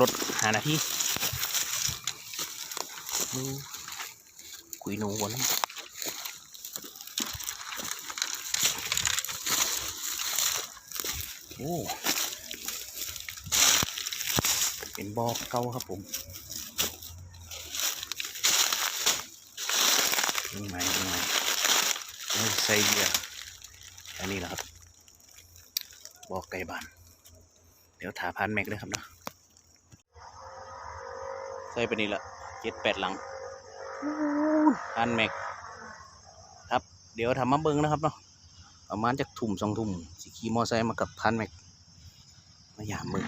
รถหานาที่อืมกุยหนูวนน้ำโอ้เป็นบ่อเก่าครับผมนี่ไม้นี่ไม้โอ้ยใส่เบียร์อันนี้แหละครับบ่อไก่บาน เดี๋ยวถาพันแม็กเลยครับเนาะ ใส่ไปนี่ละเจ็ดแปดหลังพันแม็ก ครับ เดี๋ยวทำมาเบิ้งนะครับเนาะประมาณจากทุ่มสองทุ่มสิขี่มอไซค์มากับพันแม็กมายามเบิ้ง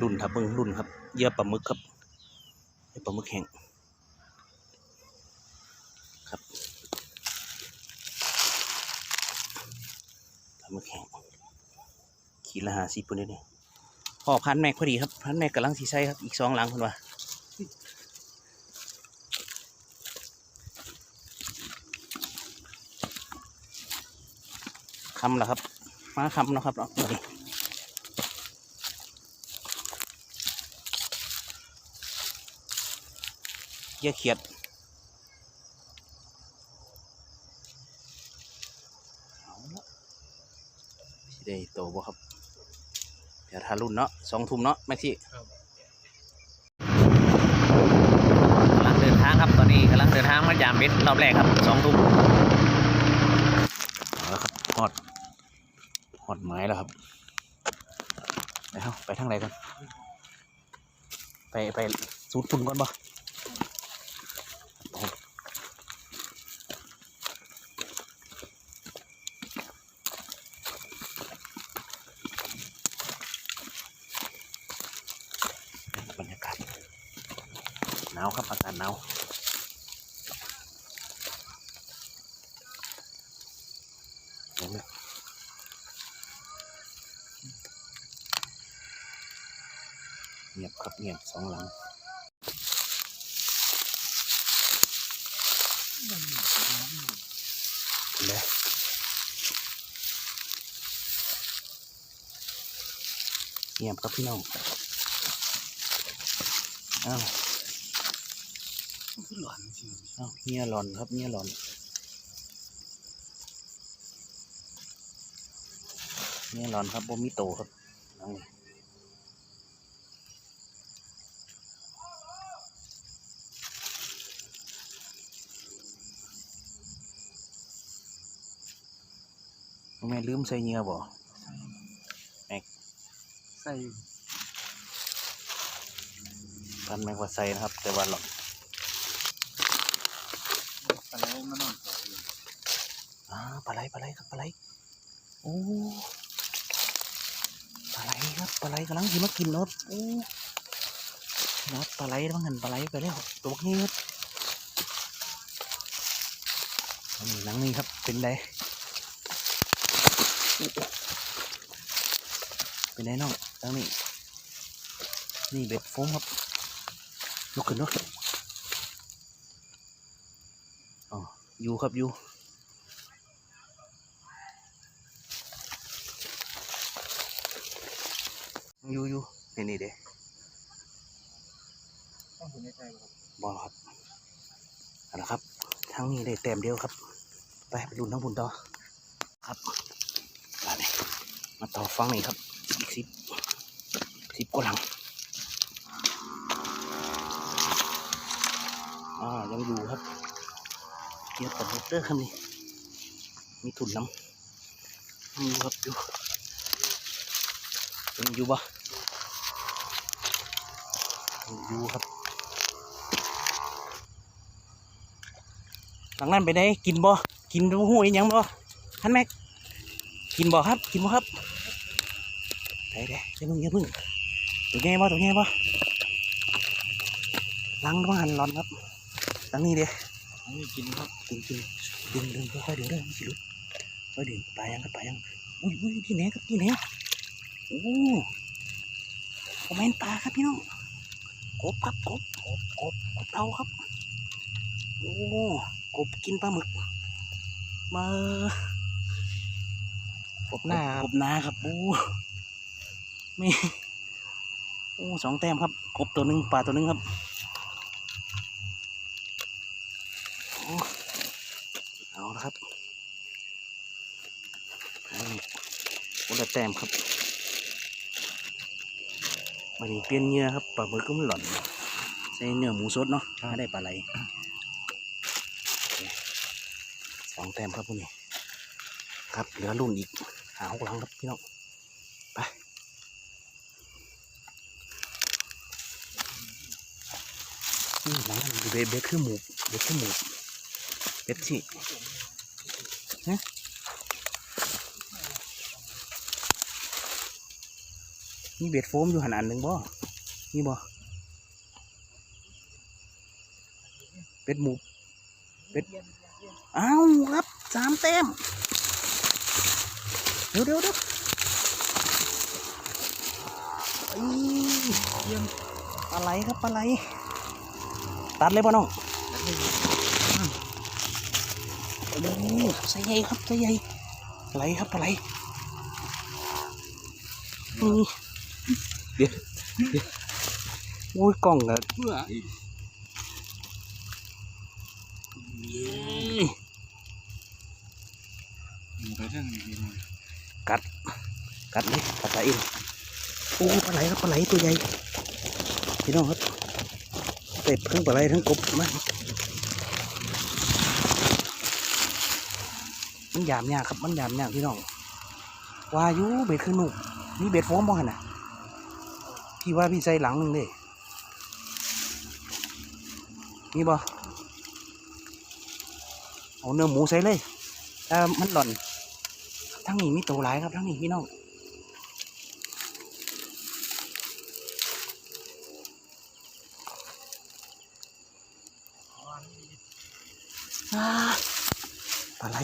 รุ่นครับเบิ้งรุ่นครับเหยื่อปลาหมึกครับเหยื่อปลาหมึกแห้งครับปลาหมึกแห้งขีดละหาสิบปุ่นเลยนี่พอพันแม็กพอดีครับพันแม็กกำลังสีใส่ครับอีกสองหลังคนว่า คำละครับมาคำเนาะครับเนาะมาดิเยี่ยเขียดเอาละสิได้โตบ่ครับ เดี๋ยวทารุ่นเนาะสองทุ่มเนาะแม็กซี่ครับกำลังเดินทางครับตอนนี้กำลังเดินทางมายามเบ็ดรอบแรกครับสองทุ่มเอาละครับหอด หอดไม้แล้วครับไปเฮาไปทางไหนกันไปไปสูดฝุ่นก่อนบ่บรรยากาศหนาวครับอากาศหนาวเห็นไหม เงียบครับเงียบสองหลังเลยเงียบครับพี่น้องอ้าวคือหลอนจริงอ้าวเงียหลอนครับเงียหลอนเงียหลอนครับบ่มีโตครับน้องนี่ แม่ลืมใส่เหงื่อบ่ใส่พันแมงว่าใส่นะครับ แต่ว่าหลอนปลาไหลมานอนต่ออยู่อ่าปลาไหลปลาไหลครับปลาไหลโอ้ปลาไหลครับปลาไหลกำลังกินมากินเนาะโอ้นะครับปลาไหลบางหันปลาไหลไปแล้วตัวนี้ครับอันนี้หนังนี่ครับเป็นไร เป็นไรน้องตั้งนี่นี่เบ็ดโฟมครับยกขึ้นเนาะอ๋ออยู่ครับอยู่อยู่อยู่นี่นี่เด้ต้องอยู่ในใจครับบอลครับเอาละครับทางนี้ได้แต้มเดียวครับ ไปไปลุ้นทั้งบุญต่อครับ มาต่อฟังนี่ครับสิบสิบกว่าหลังอ่ายังอยู่ครับเกี่ยวกับเตอร์ครับนี่มีทุนน้ำยังอยู่ครับอยู่ยังอยู่บ่ยังอยู่ครับหลังนั้นไปได้กินบ่กินดูหูอีหยังบ่ท่านแม็กกินบ่ครับ กินบ่ครับ ได้ได้เดี๋ยวมึงอย่าเพึ่งตัวใหญ่บ่ตัวใหญ่บ่หลังต้องหันร้อนครับหลังนี้เด้นี่กินครับกินกินดึงดึงค่อยๆเดี๋ยวเด้อมันสิหลุดค่อยดึงปลายังครับปลายังอุ้ยอุ้ยที่ไหนครับที่ไหนโอ้คอมเมนต์ปลาครับพี่น้องกบครับกบกบกบกบเต่าครับโอ้กบกินปลาหมึกมากบหน้าคกรับบนาครับโอ้ไม่โอ้สองแต้มครับ กบตัวหนึ่งปลาตัวหนึ่งครับโอ้เอาละครับเอาคนละแต้มครับวันนี้เปลี่ยนเหงื่อครับปลาหมึกก็มันหล่อนใส่เนื้อหมูสดเนาะไม่ได้ปลาไหลโอเคสองแต้มครับพวกนี้ครับเหลือรุ่นอีกหาหกหลังครับพี่น้องไปนี่หลังนั้น เบเบ็ดคือหมูเบ็ดคือหมูเบ็ดสิฮะนี่เบ็ดโฟมอยู่หันอันหนึ่งบ่นี่บ่เบ็ดหมูเบ็ดอ้าวครับสามแต้มเดี๋ยวเดี๋ยวเดี๋ยวอีเยี่ยมปลาไหลครับปลาไหล ตัดเลยป่ะน้องโอ้ใส่ใหญ่ครับใส่ใหญ่ไหลครับปลาไหลนี่เดี๋ยวเดี๋ยวโอ้ยกล้องอะเพื่อเย้ไปเรื่องนี้หน่อยกัด กัดเลยกัดปลาเองโอ้ปลาไหลครับปลาไหลตัวใหญ่พี่น้องครับ เต็บทั้งปลาไหลทั้งกบมามันหยามยากครับมันหยามยากพี่น้องวายุเบ็ดคือหนุกนี่เบ็ดโฟมบ่หันน่ะพี่ว่าพี่ใส่หลังหนึ่งเด้นี่บ่เอาเนื้อหมูใส่เลยแต่มันหล่อนทั้งนี้มีตัวหลายครับทั้งนี้พี่น้อง ปลาไหล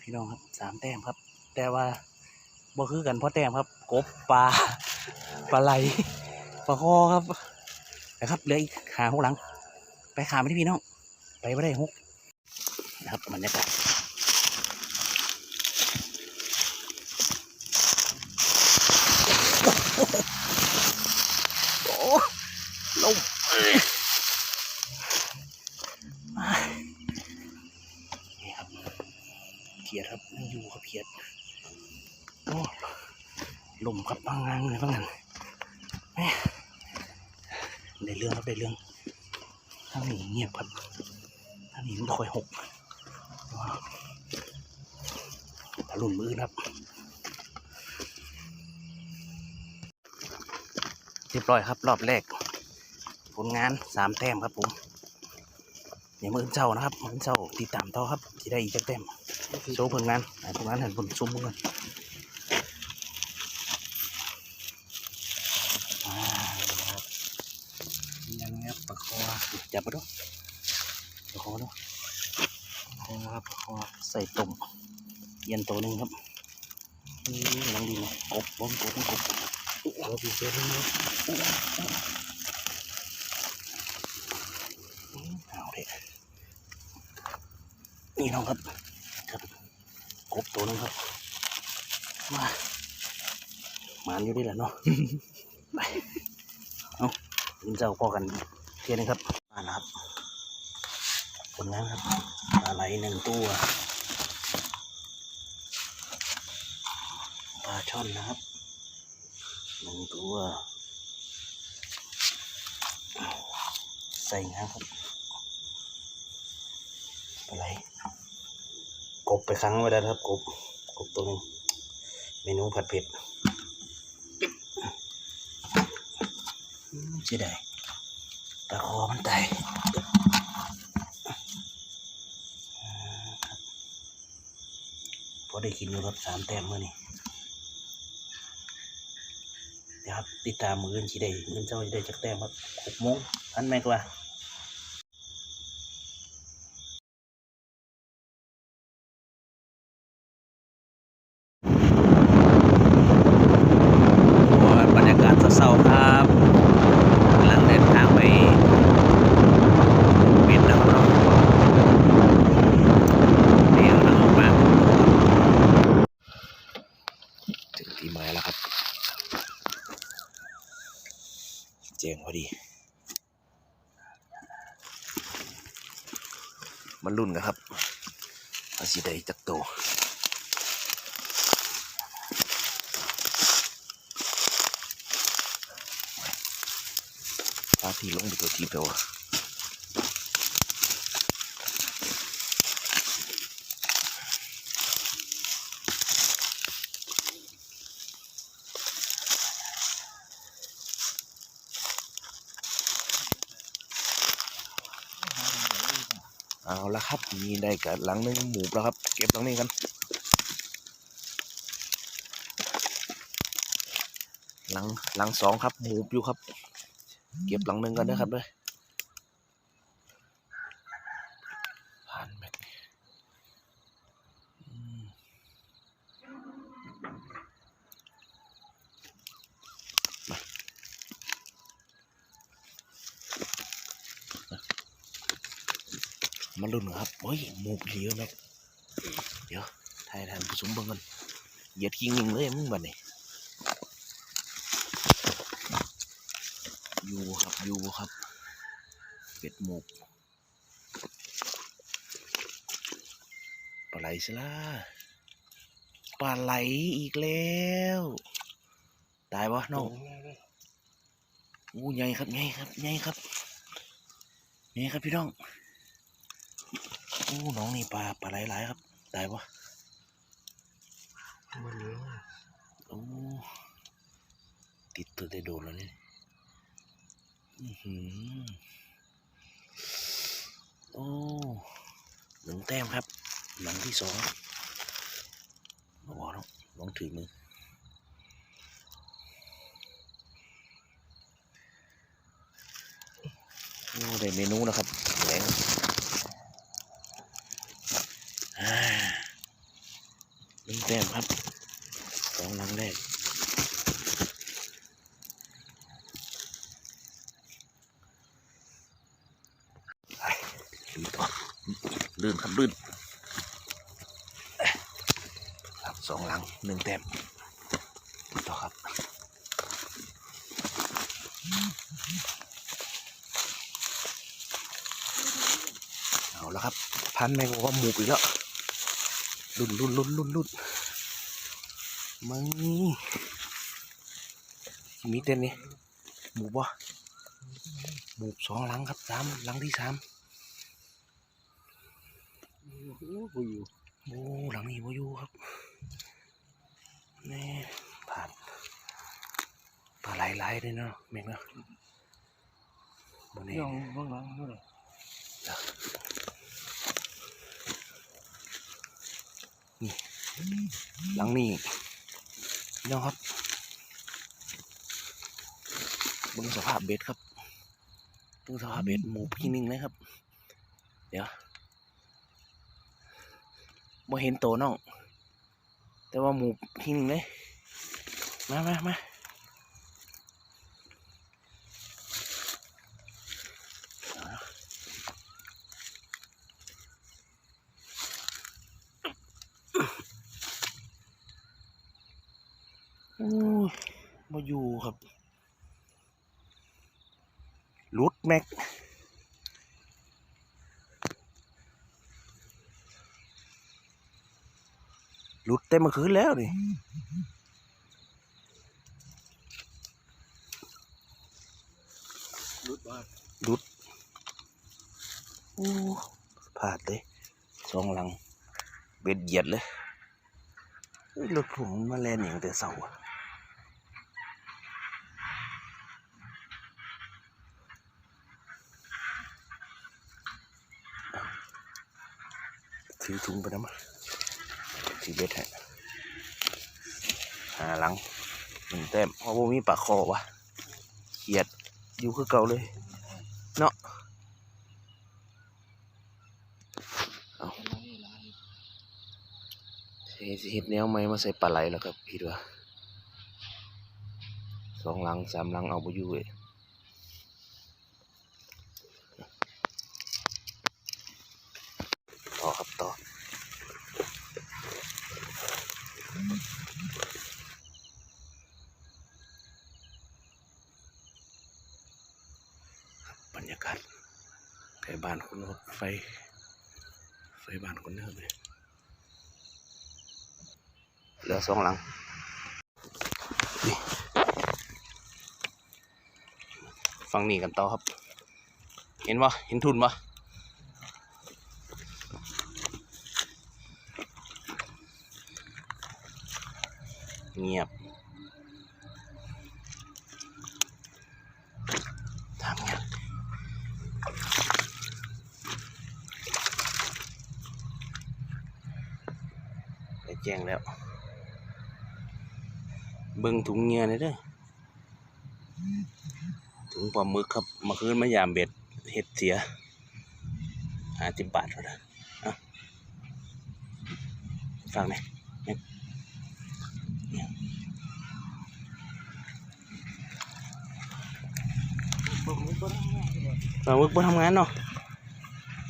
พี่น้องครับสามแต้มครับ แต่ว่าบ่คือกันเพราะแต้มครับ กบปลาปลาไหลปลาคอครับนะครับเหลืออีกหาหกหลัง ไปขาไม่ได้พี่น้อง ไปไม่ได้หกนะครับบรรยากาศโอ้ลมเอ้ยนี่ครับ เขียดครับยังอยู่ครับเขียดโอ้ลมครับบางงานเลยบางงานแม่ได้เรื่องครับได้เรื่องทางนี้เงียบครับทางนี้มันบ่ค่อยหกว้าวตะลุนมือครับเรียบร้อยครับ รอบแรก ผลงานสามแต้มครับผมเดี๋ยวมืออนเจ้านะครับมือเจ้าติดตามต่อครับที่ได้อีกจักแต้ม โชว์ผลงานผลงานเห็นผลซุ้มกันอ่าครับยังเงี้ยปลาคอจับมาดูปลาคอดูคอครับปลาคอใส่ตุ่มเย็นตัวหนึ่งครับนี่ลังดีเลยกบบนกบกบคอปีเสื้อนี่เอาเด็นี่น้องครับ ตัวหนึงครับ มาหมานอยู่ดีแหละเนาะไปเอายินเจ้าพอกันเทียหนึงครับมาแล้วครับผลงานครับปลาไหลหนึ่งตัวปลาช่อนนะครับหนึ่งตัวใส่งานครับปลาไหล กบไปครั้งไว้แล้วครับกบกบตัวนึงเมนูผัดเผ็ดอืมเสียดายตาคอมันไตพอได้กินอยู่ครับสามแต้มเมื่อนี้เดี๋ยวครับติดตามมืออื่นชีได้มืออื่นเจ้าจะได้จักแต้มครับหกโมงทันไหมกว่าบรรยากาศเศร้าๆครับกำลังเดินทางไปบินนะครับเนาะ เดี๋ยวเราออกมา แจงพอดี มันรุ่นกันครับ อาสิได้จักโตพาพี่ลงไปตัวทีเดียวอะเอาละ ครับมีได้กับหลังหนึงหมูแล้วครับ เก็บหลังนี้กัน หลังหลังสองครับหมูอยู่ครับ เก็บหลังหนึ่งกันนะครับเลยผ่านแม็กอืมมา มาลุ้นครับเฮ้ยหมูเหลียวแม็กเดี๋ยวถ่ายทานผู้ชมเบิ่งกันเหยียดกิ้งยิงเลยมึงบัดนี้อยู่ครับอยู่ครับ เป็ดหมกปลาไหลสิล่ะปลาไหลอีกแล้ว ตายวะน้องอู้ใหญ่ครับใหญ่ครับใหญ่ครับใหญ่ครับพี่น้อง อู้น้องนี่ปลาปลาไหลหลายครับตายวะมันเลี้ยงโอ้ติดตัวได้โดนแล้วเนี่ยอื้อหือโอ้หนึ่งแต้มครับ หลังที่สองมาบอกแล้วลองถือมือโอ้ได้เมนูแล้วครับแหลงอ่าหนึ่งแต้มครับสองหลังแรกลื่นต่อลื่นครับลื่นครับสองหลังหนึ่งแต้มต่อครับเอาแล้วครับ พันแมงบอกว่าหมูอีกแล้ว ลุ่นลุ่นลุ่นลุ่นลุ่นมึงมีเต้นนี่หมูบ่หมูสองหลังครับสามหลังที่สามโอ้อยู่โอ้หลังนี้บ่อยู่ครับแนี่ผ่านปลาไหลายๆเลยเนาะแม่งเนาะบนนี้ย่องบ้างหลังเท่าไหร่ หลังนี่น้องครับบึงสภาพเบ็ดครับบึงสภาพเบ็ดหมูพี่หนึ่งนะครับ เดี๋ยวบ่เห็นโตน้อง แต่ว่าหมูพี่หนึ่งเลย มามามาโอ้ย มาอยู่ครับหลุดแม็ก หลุดเต็มเมื่อคืนแล้วนี่รุดบ้านโอ้พลาดเลยสองหลัง เบ็ดเหยียดเลยเฮ้ยรถผมมาแล่นอย่างแต่เสาร์อะ ถือถุงไปนะมั้ยถือเบ็ดให้หาหลังหนึ่งแต้มเพราะว่ามีปลาคอวะเขียดอยู่คือเก่าเลย เนาะเฮ็ดสิเฮ็ดแนวใหมมาใส่ปลาไหลแล้วครับพี่ว่าสองหลังสามหลังเอาบ่อยู่เว้ยต่อครับต่อ บรรยากาศไก่บ้านคนครับไฟ ไฟบานคนเนิ่มเลยเหลือสองหลังฟังนี่กันต่อครับ เห็นปะเห็นทุนปะเงียบทำงานไปแจ้งแล้ว เบิ่งถุงเงียเลยเด้อถุงปลาหมึกครับมาคืนมายามเบ็ดเห็ดเสียห้าสิบบาทเท่านั้นเอะฟังไหมเนี่ยปลาหมึกบ่ทำงานเนาะ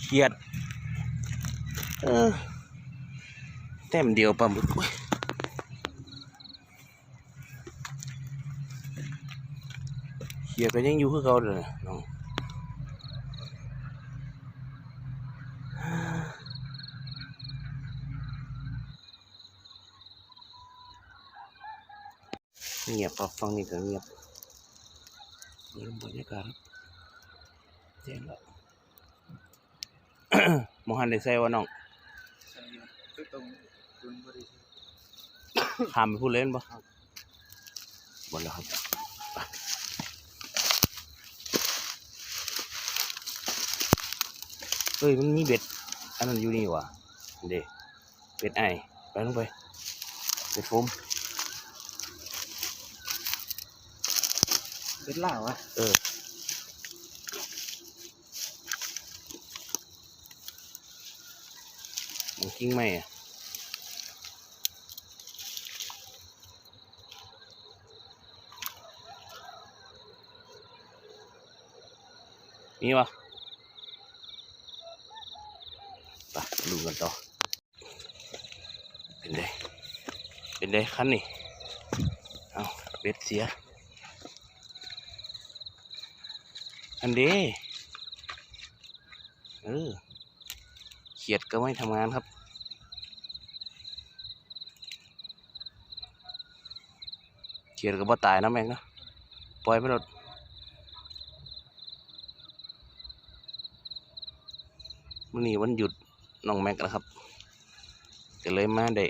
เครียด เออ แต้มเดียวปลาหมึกเว้ย เขียดก็ยังอยู่คือเก่าเลยนะน้องเงียบครับฟังนี่ก็เงียบเริ่มบรรยากาศครับแจ้งแล้วมองหันได้ใส่ว่าน้องก็ตรงคุณบริขามไปพูดเล่นปะบนแล้วครับไป เฮ้ยมันมีเบ็ด อันนั้นอยู่นี่ว่ะเด็เบ็ดไอไปลงไปเบ็ดโฟมเป็นล่าวะเออมันกิ้งไหมอะมีวะ ไปดูกันต่อ เป็นไงเป็นไงคันนี่เอาเบ็ดเสียอันเดีเออเขียดก็ไม่ทำงานครับเขียดก็บ่ตายนะแม่งนะปล่อยไปหมดวันนี้วันหยุด น้องแม็กนะครับก็เลยมาได้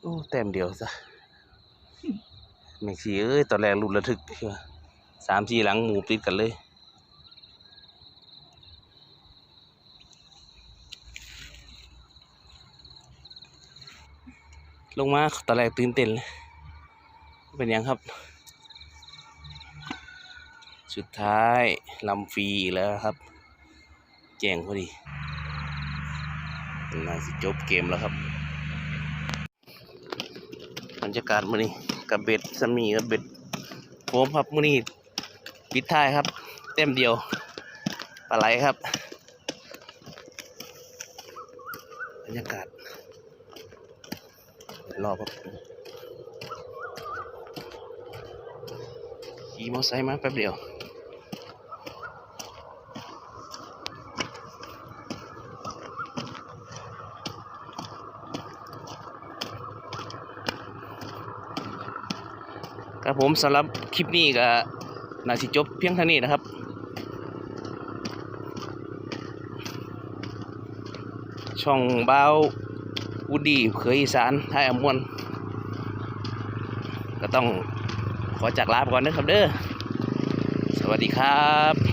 โอ้แต้มเดียวซะแม็กซี่เอ้ยตอนแรกรุนระทึกเชียวสามสี่หลังหมูติดกันเลยลงมาตอนแรกตื่นเต้นเลยเป็นยังครับ สุดท้ายลำฟรีอีกแล้วครับ แจ้งพอดีน่าสิจบเกมแล้วครับบรรยากาศมื้อนี้กับเบ็ดสมีกับเบ็ดโฟมครับมื้อนี้ปิดท้ายครับ เต็มเดียวปลาไหลครับ บรรยากาศรอบครับขี่มอเตอร์ไซค์มาแป๊บเดียว ครับผมสำหรับคลิปนี้ก็น่าสิจบเพียงเท่านี้นะครับช่องเบาววูดีเคยอีสานไทยอมวน ก็ต้องขอจากลาไปก่อนนะครับเด้อ สวัสดีครับ